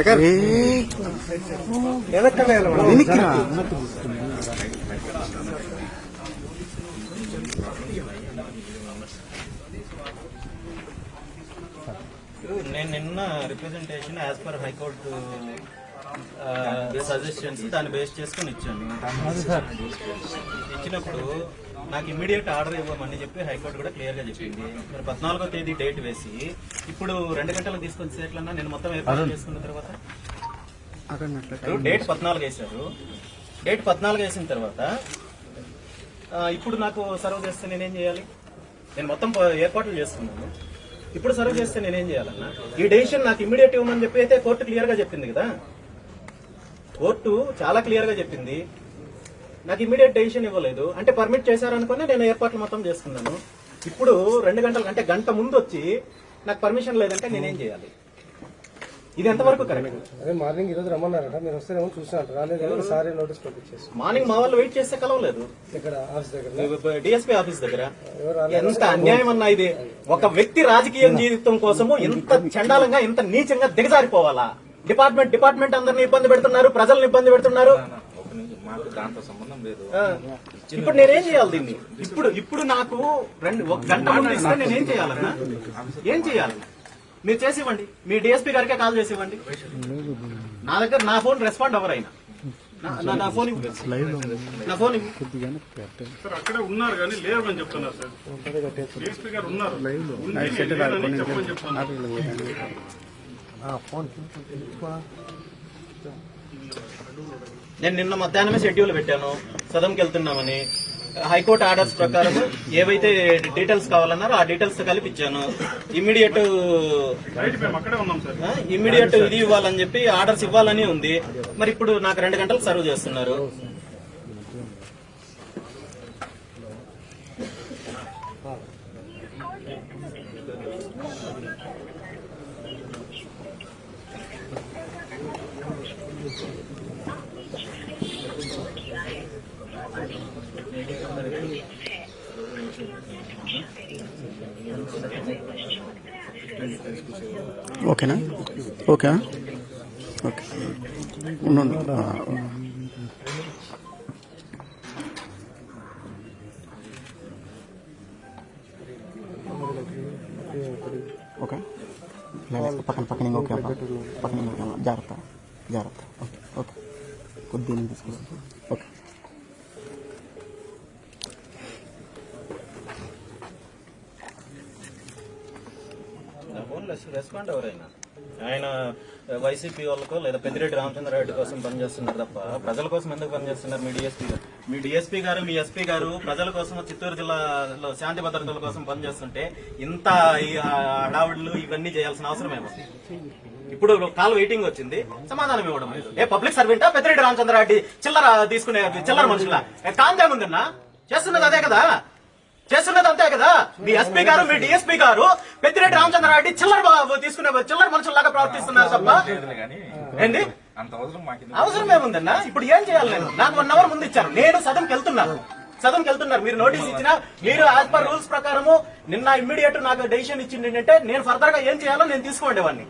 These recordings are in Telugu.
శేఖర్ నేను నిన్న representation as per high court suggestions దాన్ని బేస్ చేసుకుని ఇచ్చాను. ఇచ్చినప్పుడు నాకు ఇమ్మీడియట్ ఆర్డర్ ఇవ్వమని చెప్పి హైకోర్టు కూడా క్లియర్గా చెప్పింది. మరి పద్నాలుగో తేదీ డేట్ వేసి ఇప్పుడు రెండు గంటలకు తీసుకొని సేట్లన్నా నేను మొత్తం ఏర్పాటు చేసుకున్న తర్వాత? డేట్ పద్నాలుగు వేశారు. డేట్ పద్నాలుగు వేసిన తర్వాత ఇప్పుడు నాకు సర్వ్ చేస్తే నేనేం చేయాలి? నేను మొత్తం ఏర్పాట్లు చేసుకున్నాను. ఇప్పుడు సర్వ్ చేస్తే నేనేం చేయాలన్నా ఈ డెసిషన్ నాకు ఇమ్మీడియట్ ఇవ్వమని చెప్పి అయితే కోర్టు క్లియర్గా చెప్పింది కదా? కోర్టు చాలా క్లియర్గా చెప్పింది. నాకు ఇమ్మీడియట్ డెసిషన్ ఇవ్వలేదు. అంటే పర్మిట్ చేశారనుకుని నేను ఏర్పాట్లు మొత్తం చేసుకున్నాను. ఇప్పుడు రెండు గంటల అంటే గంట ముందు వచ్చి నాకు పర్మిషన్ లేదంటే నేనేం చేయాలి? ఇది ఎంతవరకు కరెక్ట్ అదే మార్నింగ్ ఈ రోజు రమ్మన్నారట. మీరు వస్తేనేమో చూసినట్టు రాలేదు సారీ నోటీస్ పంపించేసి మార్నింగ్ మా వాళ్ళు వెయిట్ చేస్తే కలవలేదు. ఇక్కడ ఆఫీస్ దగ్గర. డిఎస్పీ ఆఫీస్ దగ్గర. ఎంత అన్యాయం అన్నా ఇది. ఒక వ్యక్తి రాజకీయ జీవితం కోసము ఇంత చండాలంగా ఇంత నీచంగా దిగజారిపోవాలా? డిపార్ట్మెంట్ డిపార్ట్మెంట్ అందరిని ఇబ్బంది పెడుతున్నారు ప్రజల్ని ఇబ్బంది పెడుతున్నారు. మాకు దాంతో సంబంధం లేదు. ఇప్పుడు నేనేం చేయాలి దీన్ని? ఇప్పుడు ఇప్పుడు నాకు రెండు ఒక గంట ముందు ఇస్తే నేనేం చేయాలన్నా? ఏం చేయాలి? మీరు చేసి ఇవ్వండి మీ డిఎస్పీ గారికే కాల్ చేసి ఇవ్వండి నా దగ్గర నా ఫోన్ రెస్పాండ్ అయినా నా- ఫోన్. నా ఫోన్. సార్ అక్కడే ఉన్నారు కానీ లేరు అని చెప్తున్నారు సార్. డిఎస్పీ గారు ఉన్నారు. ఉండి నేను లేనని చెప్పమని చెప్తున్నారు. నేను నిన్న మధ్యాహ్నమే షెడ్యూల్ పెట్టాను. సదంకి వెళ్తున్నామని. హైకోర్టు ఆర్డర్స్ ప్రకారం ఏవైతే డీటెయిల్స్ కావాలన్నారో ఆ డీటెయిల్స్ కలిపి ఇచ్చాను ఇమ్మీడియట్ ఇమ్మీడియట్ ఇది ఇవ్వాలని చెప్పి ఆర్డర్స్ ఇవ్వాలని ఉంది. మరి ఇప్పుడు నాకు రెండు గంటలు సర్వ్ చేస్తున్నారు. ఓకేనా ఓకే ఓకే ఉండండి. ఆ, ఓకే లేదు, పక్కన పక్కన ఇంకొక అమ్మ. పక్కన ఇంకొక అమ్మ. జాగ్రత్త జాగ్రత్త ఓకే ఓకే కొద్దిగా తీసుకుంటాం రెస్పాండ్ ఎవరైనా? ఆయన వైసీపీ వాళ్ళకో లేదా పెద్దిరెడ్డి రామచంద్రారెడ్డి కోసం పనిచేస్తున్నారు తప్ప ప్రజల కోసం ఎందుకు పనిచేస్తున్నారు మీ డిఎస్పీ గారు? మీ డిఎస్పీ గారు మీ ఎస్పీ గారు ప్రజల కోసం చిత్తూరు జిల్లాలో శాంతి భద్రతల కోసం పనిచేస్తుంటే ఇంత ఈ హడావుడులు ఇవన్నీ చేయాల్సిన అవసరం ఏమో? ఇప్పుడు కాల్ వెయిటింగ్ వచ్చింది సమాధానం ఇవ్వడం ఏ పబ్లిక్ సర్వెంటా? పెద్దిరెడ్డి రామచంద్రారెడ్డి చిల్లర తీసుకునే చిల్లర మనుషుల? కాంతేముందన్నా చేస్తున్నది అదే కదా? చేస్తున్నది అంతే కదా? మీ ఎస్పీ గారు మీ డిఎస్పీ గారు పెద్దిరెడ్డి రామచంద్రారెడ్డి చిల్లర తీసుకునే చిల్లర మనుషుల్లాగా ప్రవర్తిస్తున్నారు తప్ప? అంత అవసరం ఏముందన్నా ఇప్పుడు ఏం చేయాలి నేను? నాకు వన్ అవర్ ముందు ఇచ్చారు. నేను సదన్కి వెళ్తున్నాను. సదన్కి వెళ్తున్నారు. మీరు నోటీస్ ఇచ్చినా మీరు యాజ్ పర్ రూల్స్ ప్రకారము నిన్న ఇమ్మీడియట్ నాకు డెసిషన్ ఇచ్చింది ఏంటంటే నేను ఫర్దర్గా ఏం చేయాలో నేను తీసుకోండేవాడిని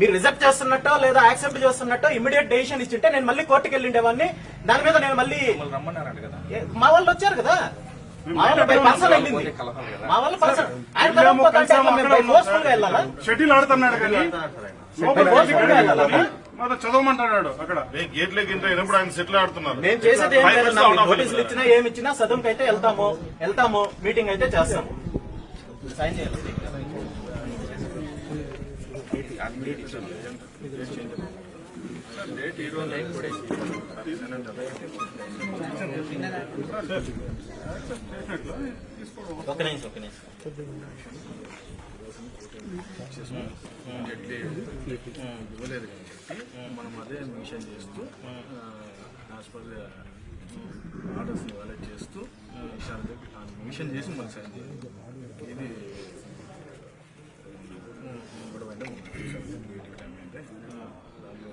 మీరు రిజెక్ట్ చేస్తున్నట్టో లేదా యాక్సెప్ట్ చేస్తున్నట్టో ఇమ్మీడియట్ డెసిషన్ ఇచ్చింటే నేను మళ్ళీ కోర్టుకి వెళ్ళిండేవాడిని దాని మీద నేను మళ్ళీ మా వాళ్ళు వచ్చారు కదా? షటిల్ ఆడుతున్నాడు కానీ మాతో చదవమంటాడు అక్కడ. గేట్లే గింట అయినప్పుడు ఆయన సెటిల్ ఆడుతున్నారు మేము చేసేది నోటీసులు ఇచ్చినా ఏమి ఇచ్చినా సదుంకి అయితే వెళ్తాము. వెళ్తాము. మీటింగ్ అయితే చేస్తాము. సైన్ చేయాలి. ఒక నిమిషం ఒక నిమిషం. ఇవ్వలేదు కాబట్టి మనం అదే మిషన్ చేస్తూ యాజ్ పర్ ఆర్డర్స్ అలెక్ట్ చేస్తూ మిషన్ చేసి మనకి సైన్ చేయాలి ఇది గొడవ అంటే మీటింగ్ టైం అంటే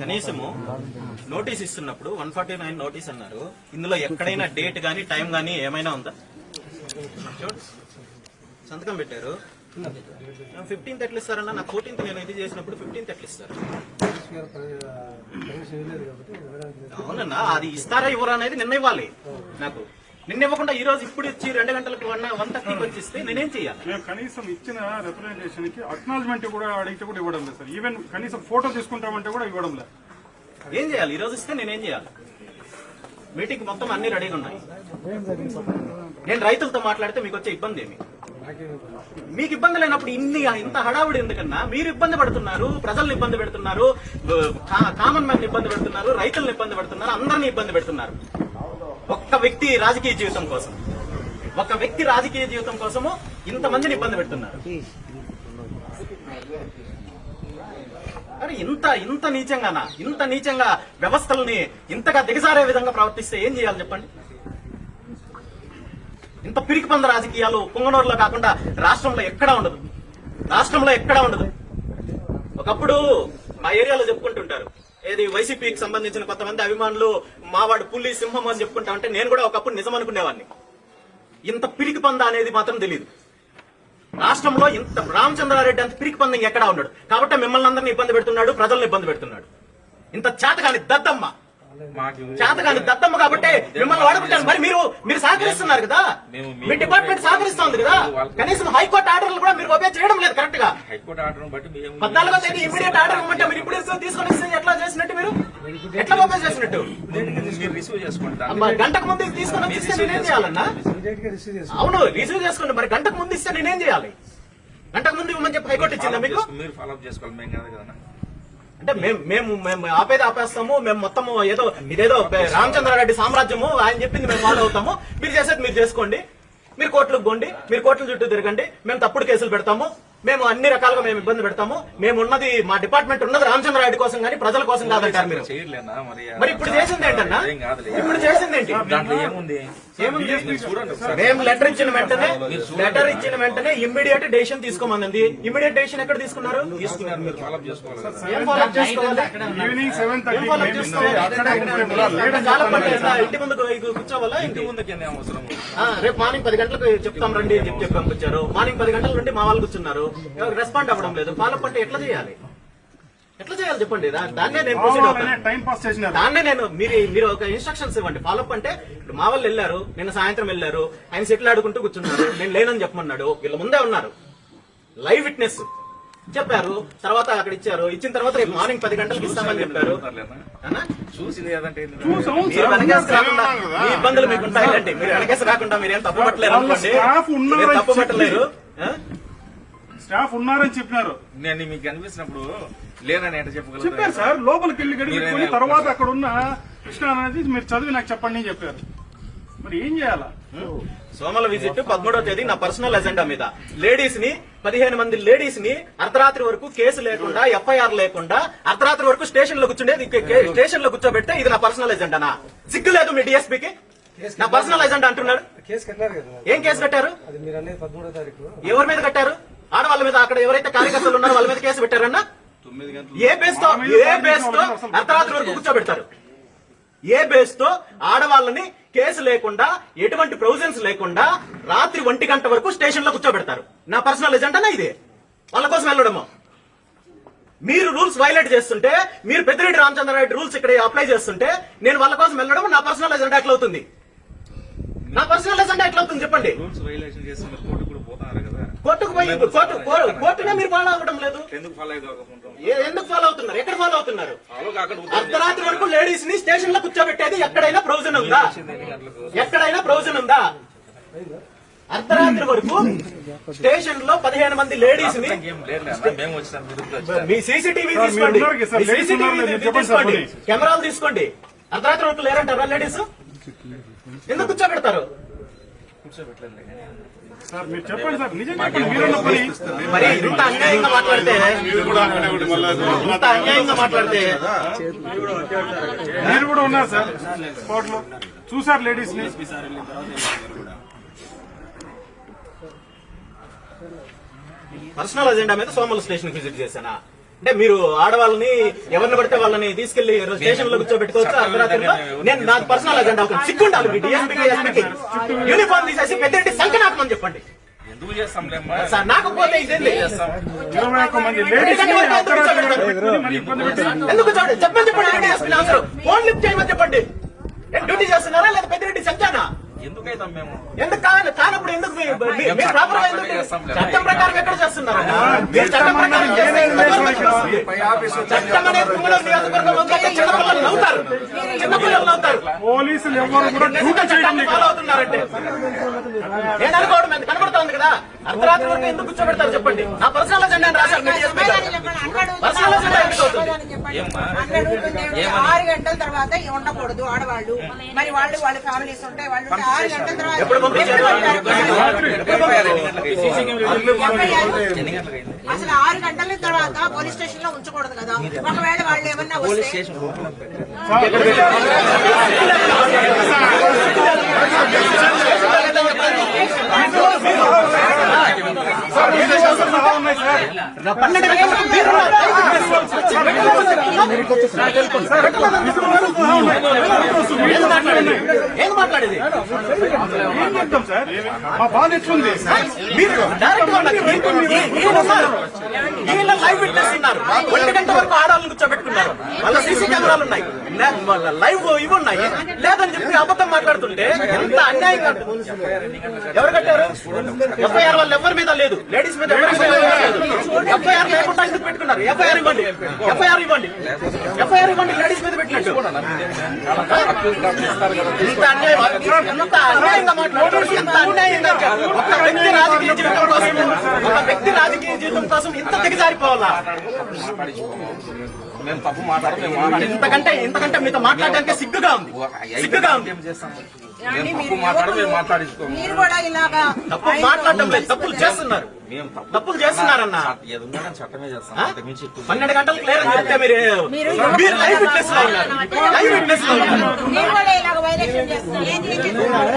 కనీసము నోటీస్ ఇస్తున్నప్పుడు వన్ ఫార్టీ నైన్ నోటీస్ అన్నారు. ఇందులో ఎక్కడైనా డేట్ గానీ టైం గానీ ఏమైనా ఉందా? సంతకం పెట్టారు. ఫిఫ్టీన్త్ ఎట్లా ఇస్తారన్నా నాకు ఫోర్టీన్త్ నేను ఇది చేసినప్పుడు ఫిఫ్టీన్త్ ఎట్లా ఇస్తారు. అవునన్నా అది ఇస్తారా ఇవ్వరా అనేది నిన్న ఇవ్వాలి. నాకు నిన్న ఇవ్వకుండా ఈ రోజు ఇప్పుడు ఇచ్చి రెండు గంటలకు వన్ వన్ థర్టీకి వచ్చి ఇస్తే నేనేం చేయాలి? కనీసం ఇచ్చిన రిప్రజెంటేషన్కి అక్నాలజ్మెంట్ కూడా అడిగితే కూడా ఇవ్వడం లేదు సార్. ఈవెన్ కనీసం ఫోటో తీసుకుంటామంటే కూడా ఇవ్వడం లేదు. ఏం చేయాలి? ఈ రోజు ఇస్తే నేనేం చేయాలి? మీటింగ్ మొత్తం అన్ని రెడీగా ఉన్నాయి. నేను రైతులతో మాట్లాడితే మీకు వచ్చే ఇబ్బంది ఏమి? మీకు ఇబ్బంది లేనప్పుడు ఇన్ని ఇంత హడావుడి ఎందుకన్నా? మీరు ఇబ్బంది పడుతున్నారు ప్రజల్ని ఇబ్బంది పెడుతున్నారు కా- కామన్ మ్యాన్ ఇబ్బంది పెడుతున్నారు రైతులను ఇబ్బంది పెడుతున్నారు అందరిని ఇబ్బంది పెడుతున్నారు. ఒక్క వ్యక్తి రాజకీయ జీవితం కోసం ఒక వ్యక్తి రాజకీయ జీవితం కోసము ఇంతమందిని ఇబ్బంది పెడుతున్నారు. అరే ఇంత ఇంత నీచంగానా? ఇంత నీచంగా వ్యవస్థల్ని ఇంతగా దిగజారే విధంగా ప్రవర్తిస్తే ఏం చేయాలి చెప్పండి? ఇంత పిరికి పంద రాజకీయాలు పొంగనూరులో కాకుండా రాష్ట్రంలో ఎక్కడా ఉండదు. రాష్ట్రంలో ఎక్కడా ఉండదు. ఒకప్పుడు మా ఏరియాలో చెప్పుకుంటుంటారు. ఏది వైసీపీకి సంబంధించిన కొంతమంది అభిమానులు మావాడు పుల్లి సింహం అని చెప్పుకుంటా ఉంటే నేను కూడా ఒకప్పుడు నిజం అనుకునేవాడిని ఇంత పిరికి పంద అనేది మాత్రం తెలియదు రాష్ట్రంలో ఇంత రామచంద్రారెడ్డి అంత పిరికి పందం ఎక్కడా ఉన్నాడు కాబట్టి మిమ్మల్ని అందరినీ ఇబ్బంది పెడుతున్నాడు ప్రజలను ఇబ్బంది పెడుతున్నాడు. ఇంత చేతగాని దద్దమ్మ. చేతగాని దద్దమ్మ కాబట్టి మిమ్మల్ని వాడుకుంటాను మరి మీరు మీరు సహకరిస్తున్నారు కదా? మీ డిపార్ట్మెంట్ సహకరిస్తోంది కదా? కనీసం హైకోర్టు ఆర్డర్లు కూడా మీరు ఒబే చేయడం లేదు కరెక్ట్గా? హైకోర్టు ఆర్డర్ బట్టి పద్నాలుగో తేదీ ఇమీడియట్ ఆర్డర్ ఇవ్వమంటే మీరు ఇప్పుడు తీసుకొని ఎట్లా చేసినట్టు మీరు? ఎట్లా ఒబే చేసినట్టు? గంటకు ముందు తీసుకొని ఇస్తే నేనేం చేయాలన్నా? అవును రిసీవ్ చేసుకోండి. మరి గంటకు ముందు ఇస్తే నేనేం చేయాలి? గంటకు ముందు ఇవ్వమని చెప్పి హైకోర్టు ఇచ్చిందా మీకు? మీరు ఫాలో అప్ చేసుకోవాలి. మేము కదా అంటే మేము మేము మేము ఆపేది ఆపేస్తాము మేము మొత్తం ఏదో ఇదేదో రామచంద్రారెడ్డి సామ్రాజ్యము ఆయన చెప్పింది మేము ఫాలో అవుతాము. మీరు చేసేది మీరు చేసుకోండి. మీరు కోర్టులకు పోండి. మీరు కోర్టుల చుట్టూ తిరగండి. మేము తప్పుడు కేసులు పెడతాము. మేము అన్ని రకాలుగా మేము ఇబ్బంది పెడతాము. మేము ఉన్నది మా డిపార్ట్మెంట్ ఉన్నది రామచంద్రారెడ్డి కోసం కానీ ప్రజల కోసం కాదంటారు మీరు. మరి? ఇప్పుడు చేసింది ఏంటన్నా? ఇప్పుడు చేసింది ఏంటి? మేము లెటర్ ఇచ్చిన వెంటనే లెటర్ ఇచ్చిన వెంటనే ఇమ్మీడియట్ డెసిషన్ తీసుకోమన్నది ఇమ్మీడియట్ డెసిషన్ ఎక్కడ తీసుకున్నారు. ఇంటి ముందు ఇది కూర్చోవాలా? ఇంటి ముందుకి రేపు మార్నింగ్ పది గంటలకు చెప్తాం రండి అని చెప్పి చెప్పి పంపించారు. మార్నింగ్ పది గంటల నుండి మా వాళ్ళు కూర్చున్నారు. రెస్పాండ్ అవ్వడం లేదు. ఫాలోఅప్ అంటే ఎట్లా చేయాలి? ఎట్లా చేయాలి చెప్పండి? దాన్నే నేను ప్రొసీడ్ అవుతాను టైం పాస్ చేసినారు. దాన్నే నేను మీరు మీరు ఒక ఇన్స్ట్రక్షన్స్ ఇవ్వండి. ఫాలోఅప్ అంటే ఇప్పుడు మా వాళ్ళు వెళ్ళారు నిన్న సాయంత్రం వెళ్ళారు ఆయన సెటిల్ ఆడుకుంటూ కూర్చున్నారు నేను లేనని చెప్పమన్నాడు వీళ్ళ ముందే ఉన్నారు. లైవ్ విట్నెస్ చెప్పారు తర్వాత అక్కడ ఇచ్చారు ఇచ్చిన తర్వాత రేపు మార్నింగ్ పది గంటలకు ఇస్తామని చెప్పారు? చూసింది మీ ఇబ్బందులు మీకు ఉంటాయండి మీరు వెనకేసి రాకుండా మీరేం తప్పు పట్టలేరు తప్పు పట్టలేరు? స్టాఫ్ ఉన్నారని చెప్పినారు. నేను మీకు కనిపించినప్పుడు లేనని చెప్పారు చెప్పగలరు సార్ లోపలికి వెళ్ళి గడి మీరేనా పెట్టుకొని తర్వాత అక్కడ ఉన్న కృష్ణ అనేది మీరు చదివి నాకు చెప్పండి అని చెప్పారు. మరి ఏం చేయాలా? సోమల విజిట్ పదమూడవ తేదీ నా పర్సనల్ ఎజెండా మీద. లేడీస్ని పదిహేను మంది లేడీస్ని అర్ధరాత్రి వరకు కేసు లేకుండా ఎఫ్ఐఆర్ లేకుండా అర్ధరాత్రి వరకు స్టేషన్లో కూర్చుండేది స్టేషన్లో కూర్చోబెడితే ఇది నా పర్సనల్ ఎజెండానా సిగ్గు లేదు మీ డిఎస్పీకి నా పర్సనల్ ఎజెండా అంటున్నాడు. కేసు కట్టినారు కదా. ఏం కేసు కట్టారు? ఎవరి మీద కట్టారు? ఆడవాళ్ళ మీద అక్కడ ఎవరైతే కార్యకర్తలు ఉన్నారో వాళ్ళ మీద కేసు పెట్టారన్నా? ఏ బేస్తో ఏ బేస్తో అర్ధరాత్రి వరకు కూర్చోబెడతారు? ఏ బేస్తో ఆడవాళ్ళని కేసు లేకుండా ఎటువంటి ప్రొవిజన్స్ లేకుండా రాత్రి ఒంటి గంట వరకు స్టేషన్లో కూర్చోబెడతారు? నా పర్సనల్ ఎజెండానా ఇదే? వాళ్ళ కోసం వెళ్ళడము? మీరు రూల్స్ వైలేట్ చేస్తుంటే మీరు పెద్దిరెడ్డి రామచంద్రారెడ్డి రూల్స్ ఇక్కడ అప్లై చేస్తుంటే నేను వాళ్ళ కోసం వెళ్ళడం నా పర్సనల్ ఎజెండా ఎట్లా అవుతుంది? నా పర్సనల్ ఎజెండా ఎట్లా అవుతుంది చెప్పండి? కోర్టుకు పోయి కోర్టు కోర్టునే మీరు ఫాలో అవ్వడం లేదు. ఎందుకు ఫాలో ఎందుకు ఫాలో అవుతున్నారు? ఎక్కడ ఫాలో అవుతున్నారు? అర్ధరాత్రి వరకు లేడీస్ని స్టేషన్లో కూర్చోబెట్టేది ఎక్కడైనా ప్రొవిజన్ ఉందా? ఎక్కడైనా ప్రొవిజన్ ఉందా? అర్ధరాత్రి వరకు స్టేషన్లో పదిహేను మంది లేడీస్ని. మీ సీసీటీవీ తీసుకోండి. సార్ తీసుకోండి. కెమెరాలు తీసుకోండి. అర్ధరాత్రి వరకు లేరంటారా లేడీస్? ఎందుకు కూర్చోబెడతారు? సార్ మీరు చెప్పండి సార్ నిజం చెప్పండి మీరున్న పని. మరి ఇంత అన్యాయంగా మాట్లాడితే? ఇంత అన్యాయంగా మాట్లాడితే? మీరు కూడా ఉన్నారు సార్ స్పాట్లో చూసారు లేడీస్ని పర్సనల్ అజెండా మీద సోమల స్టేషన్ విజిట్ చేశానా? అంటే మీరు ఆడవాళ్ళని ఎవరిని పడితే వాళ్ళని తీసుకెళ్ళి స్టేషన్లో కూర్చోబెట్టుకోవచ్చు? అర్ధరాత్రిలో? నేను నాకు పర్సనల్ అజెండా ఒక సిగ్గుండాలి మీ డిఎస్పీకి ఎస్పీకి యూనిఫామ్ తీసేసి పెద్దంటి సంకనాత్మని చెప్పండి. ఎందుకు చేస్తాంలేమ్మా సార్ నాకపోతే ఇదేంటి? ఇరవై ఒక్క మంది లేడీస్ని అర్ధరాత్రి వరకు పెట్టుకుని మరి ఇబ్బంది పెట్టి ఎందుకు చెప్పండి? చెప్పండి ఫోన్ లిఫ్ట్ చేయమని చెప్పండి. డ్యూటీ చేస్తున్నారా? లేదా పెద్దిరెడ్డి సంచానా ఎందుకైతాం మేము? ఎందుకు కాదు? కానప్పుడు ఎందుకు మీరు ప్రాపర్గా ఎందుకు చట్టం ప్రకారం ఎక్కడ చేస్తున్నారు? మీరు చట్టం ప్రకారం? చట్టం చిన్నపిల్లలు నవ్వుతారు. చిన్నపిల్లలు నవ్వుతారు. పోలీసులు ఎవరు కూడా డ్యూటీ ఎందుకు చేయడం చట్టాన్ని ఫాలో అవుతున్నారంటే? నేను అనుకోవడం అది కనబడుతోంది కదా. అర్ధరాత్రి వరకు ఎందుకు కూర్చోబెడతారు చెప్పండి? నా పర్సనల్ అజెండా అని రాశారు. పర్సనల్ ఎందుకు అవుతుంది? ఆరు గంటల తర్వాత ఉండకూడదు ఆడవాళ్ళు. మరి వాళ్ళు వాళ్ళ ఫ్యామిలీస్ ఉంటాయి వాళ్ళు ఉంటే ఆరు గంటల తర్వాత ఎప్పుడు పంపించారు? అసలు ఆరు గంటల తర్వాత పోలీస్ స్టేషన్లో ఉంచకూడదు కదా ఒకవేళ వాళ్ళు ఏమన్నా వస్తే పన్నెండు గంటలకు మీరు ఏం మాట్లాడేది ఏం మాట్లాడేది ఏం చెప్తాం సార్ మా బాధ ఎట్లుంది మీరు డైరెక్ట్గా ఉన్నారు. ఈ- ఈయన ఉన్నారు. ఈయన లైవ్ విట్నెస్ ఉన్నారు ఒంటి గంట వరకు ఆడవాళ్ళని కూర్చోబెట్టుకున్నారు వాళ్ళ సీసీ కెమెరాలు ఉన్నాయి వాళ్ళ లైవ్ ఇవి ఉన్నాయి లేదని చెప్పి అబద్ధం మాట్లాడుతుంటే ఎంత అన్యాయంగా ఉంటుంది. ఎవరు కట్టారు ఎఫ్ఐఆర్ వాళ్ళు ఎవరి మీద లేదు లేడీస్ మీద ఎవరి మీద ఎఫ్ఐఆర్ లేకుండా ఎందుకు పెట్టుకున్నారు? ఎఫ్ఐఆర్ ఇవ్వండి. ఎఫ్ఐఆర్ ఇవ్వండి. ఎఫ్ఐఆర్ ఇవ్వండి లేడీస్ మీద పెట్టినట్టు. ఇంత అన్యాయం ఎంత అన్యాయంగా మాట్లాడుతున్నారు. ఎంత అన్యాయంగా ఒక వ్యక్తి రాజకీయ జీవితం కోసం ఒక వ్యక్తి రాజకీయ జీవితం కోసం ఇంత దిగజారిపోవాలా? మేము తప్పు మాట్లాడతాం ఇంతకంటే ఇంతకంటే మీతో మాట్లాడడానికి సిగ్గుగా ఉంది. సిగ్గుగా ఉంది. తప్పు మాట్లాడడం మేము? మాట్లాడించుకోము మీరు కూడా ఇలాగా తప్పు మాట్లాడటం లేదు తప్పులు చేస్తున్నారు మేము తప్పు తప్పులు చేస్తున్నారన్న కానీ చట్టమే చేస్తాం? అంతకుమించి పన్నెండు గంటలకు లేరని చెప్తే మీరు మీరు లైవ్ విట్నెస్లో ఉన్నారు లైవ్ విట్నెస్లో ఉన్నారు మీరు కూడా ఇలాగ వైలేషన్ చేస్తున్నారు? ఏం చేస్తున్నారు?